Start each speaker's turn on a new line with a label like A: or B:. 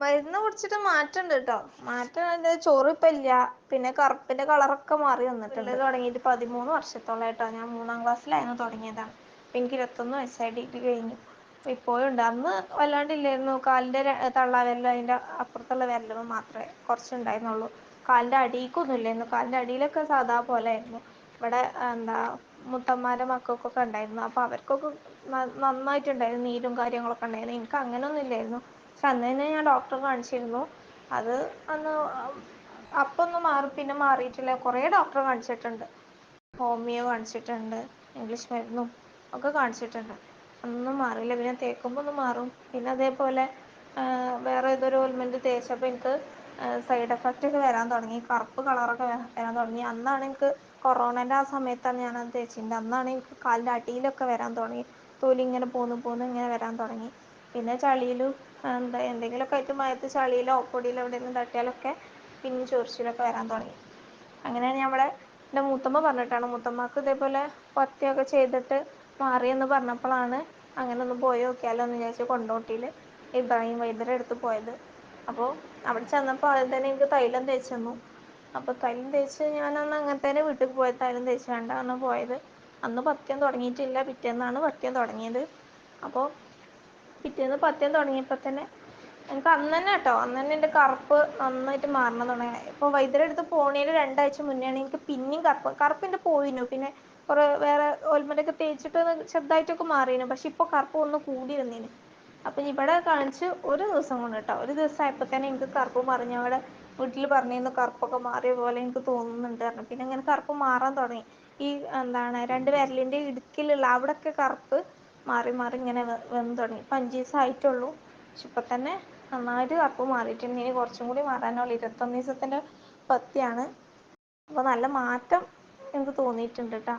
A: മരുന്ന് കുടിച്ചിട്ട് മാറ്റണ്ട് ട്ടോ. മാറ്റം ചൊറിപ്പില്ല പിന്നെ കറുപ്പിന്റെ കളറൊക്കെ മാറി വന്നിട്ടുണ്ട്. തുടങ്ങിയിട്ട് പതിമൂന്ന് വർഷത്തോളായിട്ടോ. ഞാൻ മൂന്നാം ക്ലാസ്സിലായിരുന്നു തുടങ്ങിയതാണ്. എനിക്ക് ഇരുപത്തൊന്ന് വയസ്സായി. ഡിഗ്രി കഴിഞ്ഞു. ഇപ്പോഴും ഉണ്ട്. അന്ന് വല്ലാണ്ടില്ലായിരുന്നു കാലിന്റെ തള്ള വിരലും അതിന്റെ അപ്പുറത്തുള്ള വിരലുമ്മെ മാത്രമേ കുറച്ചുണ്ടായിരുന്നുള്ളൂ കാലിന്റെ അടിക്കൊന്നും ഇല്ലായിരുന്നു. കാലിന്റെ അടിയിലൊക്കെ സാധാ പോലെ ആയിരുന്നു ഇവിടെ എന്താ മുത്തന്മാരെ മക്കൾക്കൊക്കെ ഉണ്ടായിരുന്നു. അപ്പൊ അവർക്കൊക്കെ നന്നായിട്ടുണ്ടായിരുന്നു. നീരും കാര്യങ്ങളൊക്കെ ഉണ്ടായിരുന്നു. എനിക്ക് അങ്ങനെയൊന്നും ഇല്ലായിരുന്നു. പക്ഷെ അന്ന് തന്നെ ഞാൻ ഡോക്ടറെ കാണിച്ചിരുന്നു. അത് അന്ന് അപ്പൊന്ന് മാറി പിന്നെ മാറിയിട്ടില്ല. കുറേ ഡോക്ടറെ കാണിച്ചിട്ടുണ്ട്. ഹോമിയോ കാണിച്ചിട്ടുണ്ട്. ഇംഗ്ലീഷ് മരുന്നും ഒക്കെ കാണിച്ചിട്ടുണ്ട്. ഒന്നും മാറില്ല പിന്നെ തേക്കുമ്പോൾ ഒന്ന് മാറും. പിന്നെ അതേപോലെ വേറെ ഏതൊരു ഓയിൽമെന്റ് തേച്ചപ്പോൾ എനിക്ക് സൈഡ് എഫക്റ്റ് ഒക്കെ വരാൻ തുടങ്ങി. കറുപ്പ് കളറൊക്കെ വരാൻ തുടങ്ങി. അന്നാണ് എനിക്ക് കൊറോണന്റെ ആ സമയത്താണ് ഞാൻ ഞാനത് തേച്ചിട്ടുണ്ട് അന്നാണ് എനിക്ക് കാലിന്റെ അടിയിലൊക്കെ വരാൻ തുടങ്ങി. തൊലി ഇങ്ങനെ പോന്ന് പോന്ന് ഇങ്ങനെ വരാൻ തുടങ്ങി. പിന്നെ ചളിയിലും എന്താ എന്തെങ്കിലുമൊക്കെ ആയിട്ട് മയത്ത് ചളിയിലോ പൊടിയിലോ എവിടെയെങ്കിലും തട്ടിയാലൊക്കെ പിന്നെ ചൊറിച്ചിലൊക്കെ വരാൻ തുടങ്ങി. അങ്ങനെയാണ് ഇവിടെ എന്റെ മൂത്തമ്മ പറഞ്ഞിട്ടാണ്. മൂത്തമ്മക്ക് ഇതേപോലെ പഥ്യമൊക്കെ ചെയ്തിട്ട് മാറിയെന്ന് പറഞ്ഞപ്പോഴാണ് അങ്ങനെ ഒന്ന് പോയി നോക്കിയാലോ എന്ന് വിചാരിച്ച് കൊണ്ടോട്ടിയിൽ ഇബ്രാഹിം വൈദ്യരുടെ അടുത്ത് പോയത്. അപ്പോൾ അവിടെ ചെന്നപ്പോൾ ആദ്യം തന്നെ എനിക്ക് തൈലം തേച്ച് തന്നു അപ്പോൾ തൈലം തേച്ച് ഞാനന്ന് അങ്ങനെ തന്നെ വീട്ടിൽ പോയത്. തൈലം തേച്ച് കൊണ്ടാണ് പോയത്. അന്ന് പത്യം തുടങ്ങിയിട്ടില്ല. പിറ്റേന്നാണ് പത്യം തുടങ്ങിയത്. അപ്പോൾ പിറ്റേന്ന് പത്യം തുടങ്ങിയപ്പോൾ തന്നെ എനിക്ക് അന്ന് തന്നെ കേട്ടോ അന്ന് തന്നെ എന്റെ കറുപ്പ് നന്നായിട്ട് മാറണം തുടങ്ങി. ഇപ്പോൾ വൈദ്യരുടെ അടുത്ത് പോണേൽ രണ്ടാഴ്ച മുന്നെയാണ് എനിക്ക് പിന്നെയും കറുപ്പ് കറുപ്പ് എന്റെ പോയിനു. പിന്നെ കുറേ വേറെ ഓയിൽമെന്റ് ഒക്കെ തേച്ചിട്ട് ചെറുതായിട്ടൊക്കെ മാറിയിരുന്നു പക്ഷെ ഇപ്പൊ കറുപ്പ് ഒന്ന് കൂടി വന്നീന് അപ്പൊ ഇവിടെ കാണിച്ച് ഒരു ദിവസം കൊണ്ട് കേട്ടോ ഒരു ദിവസം ആയപ്പോ തന്നെ എനിക്ക് കറുപ്പ് മറിഞ്ഞ. അവിടെ വീട്ടിൽ പറഞ്ഞിരുന്നു കറുപ്പൊക്കെ മാറിയ പോലെ എനിക്ക് തോന്നുന്നുണ്ട് പറഞ്ഞു. പിന്നെ ഇങ്ങനെ കറുപ്പ് മാറാൻ തുടങ്ങി. ഈ എന്താണ് രണ്ട് വിരലിന്റെ ഇടുക്കിലുള്ള അവിടൊക്കെ കറുപ്പ് മാറി മാറി ഇങ്ങനെ വന്ന് തുടങ്ങി. ഇപ്പൊ ദിവസം ആയിട്ടുള്ളൂ. പക്ഷെ ഇപ്പൊ തന്നെ നന്നായിട്ട് കറുപ്പ് മാറിയിട്ടുണ്ട്. ഇനി കുറച്ചും കൂടി മാറാനുള്ളൂ ഇരുപത്തൊന്ന് ദിവസത്തിന്റെ പത്തിയാണ് അപ്പൊ നല്ല മാറ്റം എനിക്ക് തോന്നിയിട്ടുണ്ട് ട്ടാ.